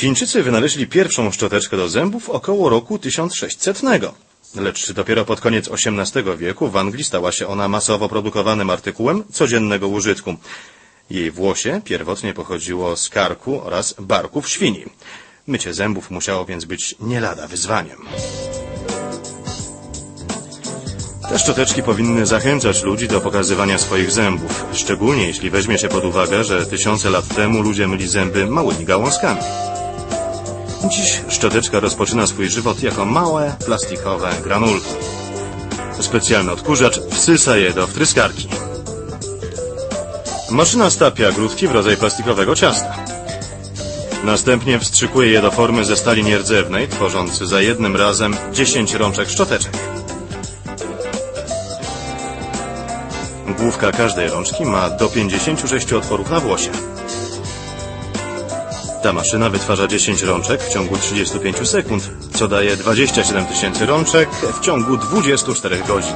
Chińczycy wynaleźli pierwszą szczoteczkę do zębów około roku 1600. Lecz dopiero pod koniec XVIII wieku w Anglii stała się ona masowo produkowanym artykułem codziennego użytku. Jej włosie pierwotnie pochodziło z karku oraz barków świni. Mycie zębów musiało więc być nie lada wyzwaniem. Te szczoteczki powinny zachęcać ludzi do pokazywania swoich zębów, szczególnie jeśli weźmie się pod uwagę, że tysiące lat temu ludzie myli zęby małymi gałązkami. Dziś szczoteczka rozpoczyna swój żywot jako małe, plastikowe granulki. Specjalny odkurzacz wsysa je do wtryskarki. Maszyna stapia grudki w rodzaj plastikowego ciasta. Następnie wstrzykuje je do formy ze stali nierdzewnej, tworząc za jednym razem 10 rączek szczoteczek. Główka każdej rączki ma do 56 otworów na włosie. Ta maszyna wytwarza 10 rączek w ciągu 35 sekund, co daje 27 tysięcy rączek w ciągu 24 godzin.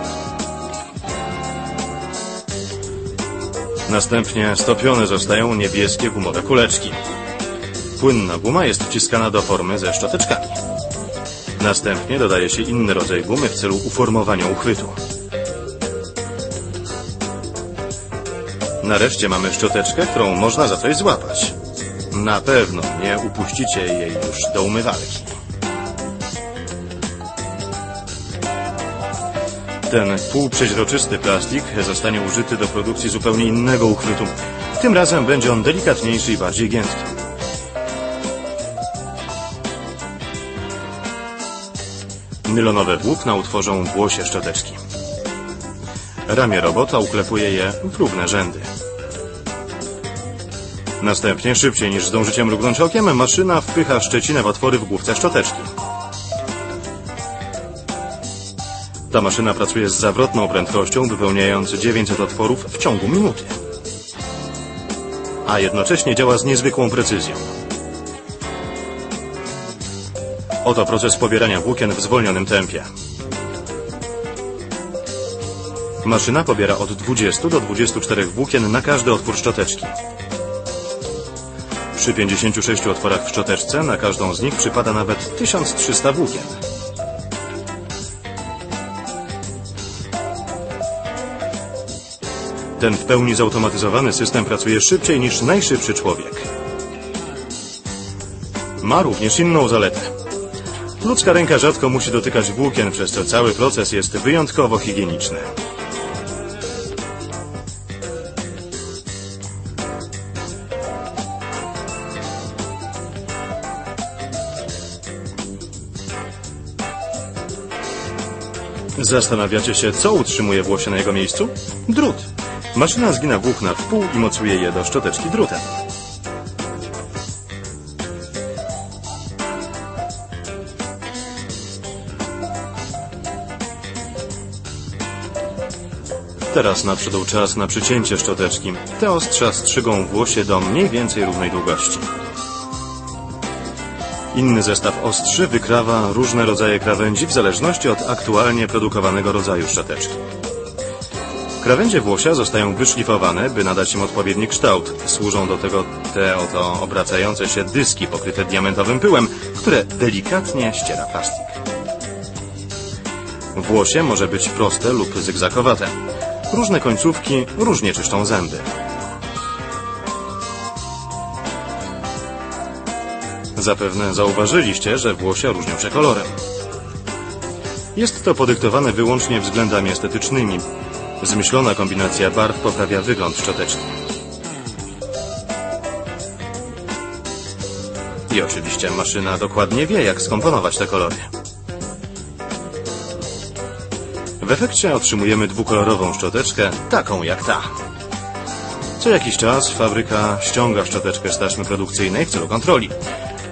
Następnie stopione zostają niebieskie gumowe kuleczki. Płynna guma jest wciskana do formy ze szczoteczkami. Następnie dodaje się inny rodzaj gumy w celu uformowania uchwytu. Nareszcie mamy szczoteczkę, którą można za coś złapać. Na pewno nie upuścicie jej już do umywalki. Ten półprzeźroczysty plastik zostanie użyty do produkcji zupełnie innego uchwytu. Tym razem będzie on delikatniejszy i bardziej giętki. Nylonowe włókna utworzą włosie szczoteczki. Ramię robota uklepuje je w równe rzędy. Następnie, szybciej niż zdążycie mrugnąć okiem, maszyna wpycha szczecinę w otwory w główce szczoteczki. Ta maszyna pracuje z zawrotną prędkością, wypełniając 900 otworów w ciągu minuty. A jednocześnie działa z niezwykłą precyzją. Oto proces pobierania włókien w zwolnionym tempie. Maszyna pobiera od 20 do 24 włókien na każdy otwór szczoteczki. Przy 56 otworach w szczoteczce na każdą z nich przypada nawet 1300 włókien. Ten w pełni zautomatyzowany system pracuje szybciej niż najszybszy człowiek. Ma również inną zaletę. Ludzka ręka rzadko musi dotykać włókien, przez co cały proces jest wyjątkowo higieniczny. Zastanawiacie się, co utrzymuje włosie na jego miejscu? Drut. Maszyna zgina włókna w pół i mocuje je do szczoteczki drutem. Teraz nadszedł czas na przycięcie szczoteczki. Te ostrza strzygą włosie do mniej więcej równej długości. Inny zestaw ostrzy wykrawa różne rodzaje krawędzi w zależności od aktualnie produkowanego rodzaju szczoteczki. Krawędzie włosia zostają wyszlifowane, by nadać im odpowiedni kształt. Służą do tego te oto obracające się dyski pokryte diamentowym pyłem, które delikatnie ściera plastik. Włosie może być proste lub zygzakowate. Różne końcówki różnie czyszczą zęby. Zapewne zauważyliście, że włosia różnią się kolorem. Jest to podyktowane wyłącznie względami estetycznymi. Zmyślona kombinacja barw poprawia wygląd szczoteczki. I oczywiście maszyna dokładnie wie, jak skomponować te kolory. W efekcie otrzymujemy dwukolorową szczoteczkę, taką jak ta. Co jakiś czas fabryka ściąga szczoteczkę z taśmy produkcyjnej w celu kontroli.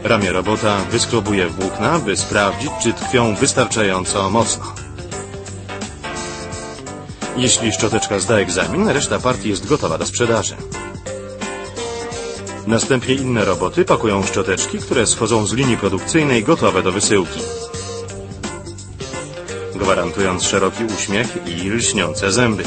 Ramię robota wyskrobuje włókna, by sprawdzić, czy tkwią wystarczająco mocno. Jeśli szczoteczka zda egzamin, reszta partii jest gotowa do sprzedaży. Następnie inne roboty pakują szczoteczki, które schodzą z linii produkcyjnej gotowe do wysyłki. Gwarantując szeroki uśmiech i lśniące zęby.